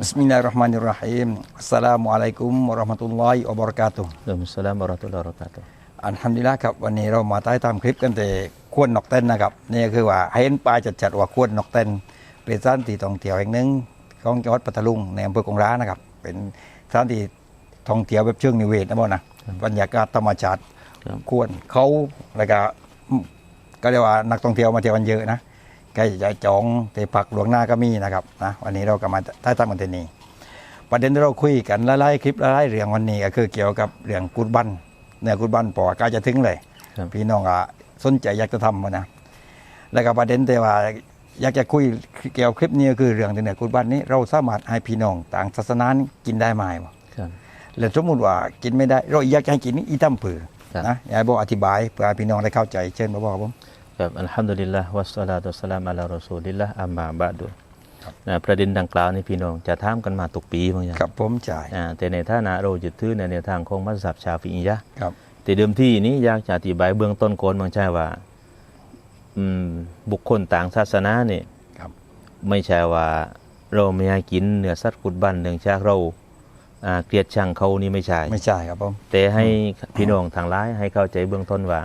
Bismillahirrahmanirrahim. Assalamualaikum warahmatullahi wabarakatuh. อัลลอฮุสลามบะเราะตุลลอฮ์วะบะเราะกาตุฮ์อันทำดีละครับ วันนี้เรามาใต้ตามคลิปกันแต่ขวนนกเต้นนะครับนี่คือว่าให้เห็นปลายจัดๆว่าขวนนกเต้นเป็นสถานที่ท่องเที่ยวแห่งหนึ่งของจังหวัดปัตตานีในอำเภอกงร้านะครับ เป็นสถานที่ท่องเที่ยวแบบเชิงนิเวศนะบ่นะบรรยากาศธรรมชาติครับขวนเขาแล้วก็อืมก็เรียกว่านักท่องเที่ยวมาเที่ยวกันเยอะนะ ใกล้จะจองเตพักหลวงหน้าก็มีนะครับนะวันนี้เราก็มาใต้ตามกันที่นี่ประเด็นที่เราคุยกันหลายๆคลิปหลายๆเรื่องวันนี้ก็คือเกี่ยวกับเรื่องกุดบันเนี่ยกุดบันปอใกล้จะถึงเลยครับพี่น้องอะสนใจอยากจะทำมันนะแล้วก็ประเด็นที่ว่าอยากจะคุยเกี่ยวกับคลิปนี้ก็คือเรื่องที่เนี่ยกุดบันนี้เราสามารถให้พี่น้องต่างศาสนานี่กินได้ไหมวะครับแล้วสมมติว่ากินไม่ได้ เราอยากจะให้กินนี่อีตั้มผือครับนะอยากให้บอกอธิบายเพื่อให้พี่น้องได้เข้าใจเช่นมาบอกครับผม ครับอัลฮัมดุลิลละวัสสลาตุวัสสลามอะลารอซูลิลละอัมมาบะดุครับนะประเด็นดังกล่าวนี่พี่น้องจะถามกันมาทุกปีบางอย่างครับผมจ่ายอ่าแต่ในฐานะเรายึดถือในแนวทางของมัสยิดชาฟิอียะห์ครับแต่เดิมทีนี้อยากจะอธิบายเบื้องต้นก่อนบางใช่ว่าอืมบุคคลต่างศาสนาเนี่ยครับไม่ใช่ว่าเราไม่ให้กินเนื้อสัตว์กุดบันเนื่องจากเราอ่าเกลียดชังเขานี่ไม่ใช่ไม่ใช่ครับผมแต่ให้พี่น้องทางร้ายให้เข้าใจเบื้องต้นว่า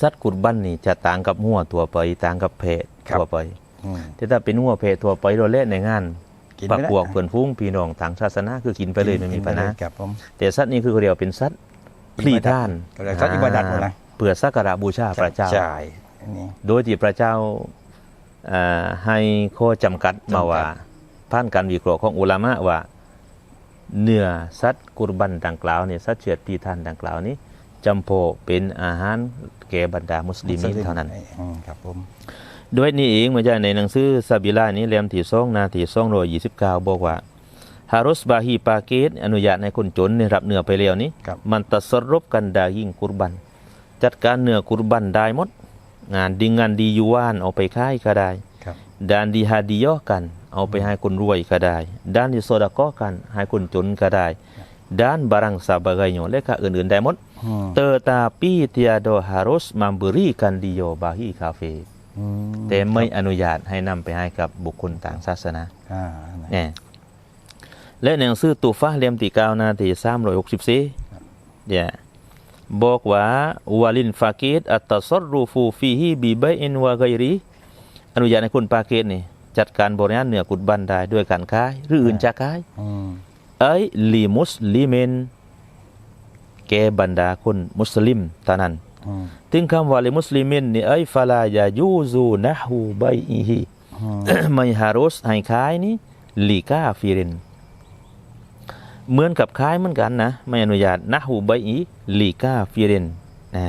สัตว์กุดบันนี่จะต่างกับหัวตัวไปต่างกับเพศทั่วไปอืมแต่ถ้าเป็นหัวเพศทั่วไปเราเล่นในงานกินปักไม่ได้พวกเพื่อนฟุ้งพี่น้องทางศาสนาคือกินไปเลยไม่มีปัญหากินปเลยครับผมแต่สัตว์นี้คือเขาเรียกว่าเป็นสัตว์พลีท่านก็เลยสัตว์อิบาดัตหมดนะเพื่อสักการะบูชาพระเจ้าใช่อันนี้โดยที่พระเจ้าอ่าให้ข้อจำกัดมาว่าผ่านการวิเคราะห์ของอุลามะว่าเนื้อสัตว์กุรบันดังกล่าวเนี่ยสัตว์เชือดปีท่านดังกล่าวนี้ จำเพาะเป็นอาหารแก่บรรดามุสลิมเท่านั้นอืมครับผมด้วยนี้เองมาจากในหนังสือซาบิลานี้เล่มที่สองหนาที่สองร้อยยี่สิบเก้าบอกว่าฮารุสบาฮีปาเกตอนุญาตให้คนจนเนี่ยรับเนื้อไปแล้วนี้ครับมันตัดสรบกันดายิ่งกุรบัน จัดการเนื้อกุรบันได้หมด งานดีงานดีอยูวานเอาไปขายก็ได้ครับด้านดีฮาดียอกัน เอาไปให้คนรวยก็ได้ด้านดีโซดาก็กัน ให้คนจนก็ได้ ด้าน barang sebagainya และก็อื่นๆได้หมดอืม tetapi tiada harus memberikan dia bagi kafir อืมแต่ไม่อนุญาตให้นำไปให้กับบุคคลต่างศาสนาอ่าเนี่ยและหนังสือตูฟ้าเล่มที่เก้าหนาที่สามร้อยหกสิบสี่เนี่ยบอกว่าวาลินฟากีดอัตตสรูฟูฟีฮีบีใบอินวาไกรีอนุญาตให้คนปากีดนี่จัดการบริหารเหนือกุดบันได้ด้วยการค้ายหรืออื่นจะค้ายอืม ไอ้ลีมุสลิมินแกบรรดาคนมุสลิมเท่านั้นอืมถึงคำว่าลิมุสลิมินนี่ไอ้ฟาลายายูซูนะฮูใบอีฮีอืมไม่ฮารุสให้ขายนี่ลีกาฟิรินเหมือนกับขายเหมือนกันนะ ไม่อนุญาตนะฮูใบอีลีกาฟิรินนะ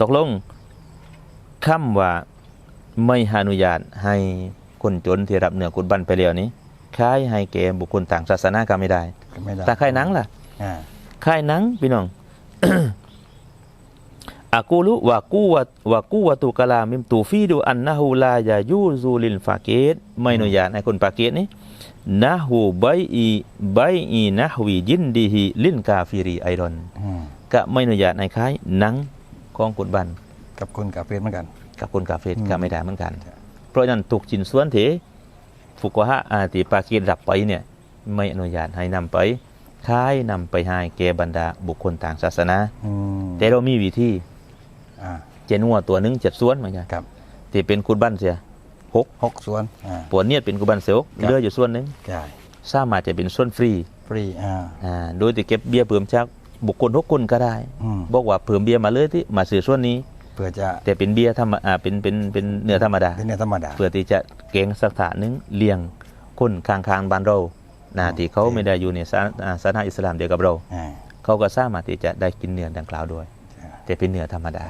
ตกลงคำว่าไม่อนุญาตให้คนจนที่รับเนื้อกุดบันไปแล้วนี้ ขายให้แก่บุคคลต่างศาสนาก็ไม่ได้ไม่ได้แต่ขายหนังล่ะอ่าค่ายหนังพี่น้องอากูลุวากูวะวากูวะตุกะลามิมตูฟีดูอันนะฮูลายายูซูลินฟาเกตไม่อนุญาตให้คนปาเกตนี่นะฮูใบอีใบอีนะฮวียินดีฮีลินกาฟิรีไอรอนอืมก็ไม่อนุญาตให้ขายหนังของกุดบัน กับคนกับเพื่อนเหมือนกัน กับคนกาเฟรอืมก็ไม่ได้เหมือนกันครับเพราะฉะนั้นถูกจินส่วนเถ ฟุกวะฮะอาติปาเกตรับไปเนี่ยไม่อนุญาตให้นำไปขายนำไปให้แก่บรรดาบุคคลต่างศาสนาอืมแต่เรามีวิธีอ่าเจนัวตัวหนึงเจ็ดส่วนเหมือนกันครับที่เป็นคุดบันเสียหกหกส่วนอ่าปวดเนียดเป็นคุดบันเสียหกครับเหลืออยู่ส่วนหนึงใช่สามารถจะเป็นส่วนฟรีฟรีอ่าอ่าโดยที่เก็บเบี้ยเพิ่มจากบุคคลทุกคนก็ได้อืมบอกว่าเพิ่มเบี้ยมาเลยที่มาซื้อส่วนนี้ เพื่อจะแต่เป็นเบี้ยธรรมอ่าเป็นเป็นเป็นเนื้อธรรมดาเป็นเนื้อธรรมดาเพื่อที่จะเก่งสักถาหนึงเลี้ยงคนข้างๆบ้านเรานะอ๋อที่เขาโอเคไม่ได้อยู่ในศาอ่าศาสนาอิสลามเดียวกับเราอ่าเขาก็สามารถที่จะได้กินเนื้อดังกล่าวด้วยใช่แต่เป็นเนื้อธรรมดา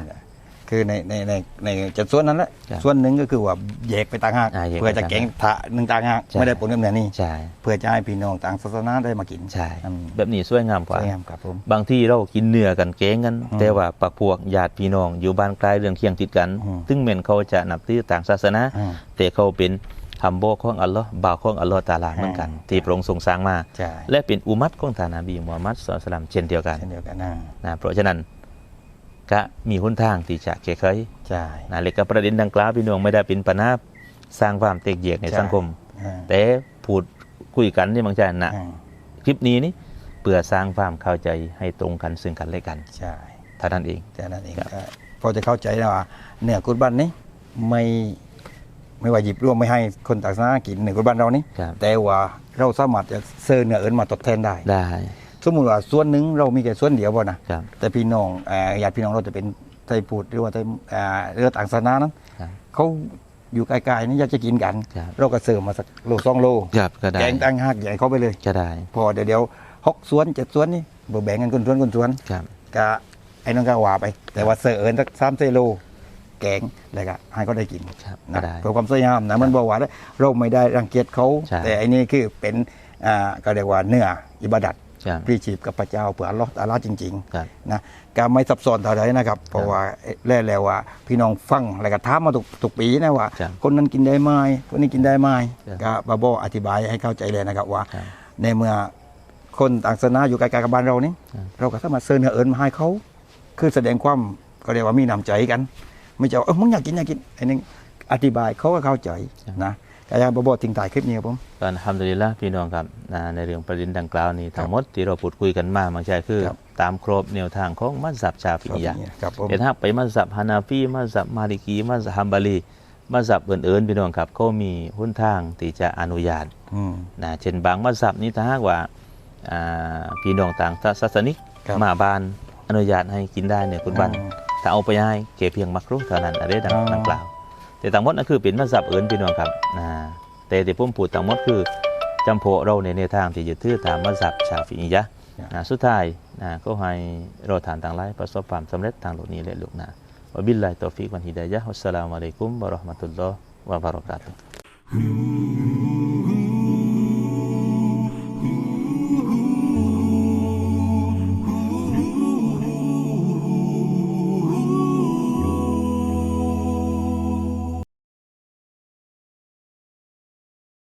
คือในในในในจะส่วนนั้นแหละครับส่วนหนึ่งก็คือว่าแยกไปต่างหากอ่าแยกไปเพื่อจะต่างหากแกงถะหนึ่งต่างหากใช่ ไม่ได้ปนกับเนื้อนี่ใช่เพื่อจะให้พี่น้องต่างศาสนาได้มากินใช่อืมแบบนี้สวยงามกสว่าวยงามครับผม บางที่เรากินเนื้อกันแกงกัน อืมแต่ว่าปักพวกญาติพี่น้องอยู่บ้านใกล้เรื่องเคียงติดกันอืม ซึ่งเหม็นเขาจะนับถือต่างศาสนา อืม แต่เขาเป็นฮัมโบของอัลลอฮ์บ่าวของอัลลอฮ์ตาลาเหมือนกันอืมที่พระองค์ทรงสร้างมา ใช่และเป็นอุมัตของท่านนบีมูฮัมมัดสุลตัลลัมเช่นเดียวกัน เช่นเดียวกันนะนะเพราะฉะนั้น ก็มีหนทางที่จะแก้ไขใช่นะเล็กกับประเด็นดังกล่าวพี่น้องไม่ได้เป็นปัญหาสร้างความแตกแยกในใช่สังคมอ่าแต่พูดคุยกันที่บางใจนะอ่าคลิปนี้นี่เพื่อสร้างความเข้าใจให้ตรงกันซึ่งกันและกันใช่เท่านั้นเองแต่นั้นเองครับก็พอจะเข้าใจแล้วว่าเนื้อกุดบ้านนี้ไม่ไม่ว่าหยิบร่วมไม่ให้คนต่างชาติกินเนื้อกุดบ้านเรานี่ครับแต่ว่าเราสามารถจะเซิร์เนื้อเอิญมาทดแทนได้ได้ สมมติว่าส่วนหนึ่งเรามีแค่ส่วนเดียวบ่นะครับ แต่พี่น้องเอ่อญาติพี่น้องเราจะเป็นไทยพูดหรือว่าไทยเอ่อเรือต่างศาสนานั้นครับ เขาอยู่ไกลๆนี่อยากจะกินกัน ครับ เราก็เสิร์ฟมาสักโลสองโลครับก็ได้แกงตั้งหักใหญ่เขาไปเลย ก็ได้พอเดี๋ยวเดี๋ยวหกสวนเจ็ดสวนนี่บ่แบ่งกันคนสวนคนสวนครับ ก็ไอ้นั่นก็ว่าไป แต่ว่าเสิร์ฟเอิญสักสามเซโลแกงแล้วก็ให้เขาได้กินครับก็นะได้เพื่อความสวยงามนะมันบอกว่าเราไม่ได้รังเกียจเขา ใช่ แต่อันนี้คือเป็นอ่าก็เรียกว่าเนื้ออิบาดัด ครับพรีชีพกับพระเจ้าเพื่ออัลลอฮ์ตะอาลาจริงครับๆนะการไม่ซับซ้อนเท่าไรนะครับ เพราะว่าแล่แล้วว่า พี่น้องฟังแล้วก็ถามมาทุกทุกปีนะว่าครับคนนั้นกินได้ไหมคนนี้กินได้ไหมครับก็บาโบอธิบายให้เข้าใจเลยนะครับว่าครับในเมื่อคนต่างศาสนาอยู่ไกลๆกับบ้านเรานี่ครับเราก็สามารถเซิร์นเนื้อเอิญมาให้เขาคือแสดงความก็เรียกว่ามีน้ำใจกัน ไม่ใช่ว่าเออมึงอยากกินอยากกินไอ้นี่อธิบายเขาก็เข้าใจนะ แต่ยังบาโบทิ้งถ่ายคลิปนี้ครับผมก็อัลฮัมดุลิลละพี่น้องครับนะในเรื่องประเด็นดังกล่าวนี้ทั้งหมดที่เราพูดคุยกันมาบางใจคือครับตามครบแนวทางของมัสยิดชาฟิอียะห์ครับผมแต่ถ้าไปมัสยิดฮานาฟีมัสยิดมาลิกีมัสยิดฮัมบารีมัสยิดอื่นๆพี่น้องครับเขามีหนทางที่จะอนุญาตอืมนะเช่นบางมัสยิดนี้ถ้าหากว่าอ่าพี่น้องต่างศาสนิกครับมาบ้านอนุญาตให้กินได้เนี่ยคุณบันอืมถ้าเอาไปให้เก็บเพียงมักรุเท่านั้นอะไรดังอ๋อดังกล่าว แต่ทั้งหมดนั่นคือเป็นมัสยิดอื่นพี่น้องครับนะแต่ที่ผมพูดทั้งหมดคือจำโพเราในแนวทางที่จะถือตามมัสยิดชาฟิอียะห์นะสุดท้ายนะก็ให้เราทานต่างหลายประสบความสำเร็จทางโลกนี้และโลกหน้าวะบิลลาฮิตตอฟิกวันฮิดายะฮ์วัสสลามุอะลัยกุมวะเราะห์มะตุลลอฮ์วะบะเราะกาตุฮ์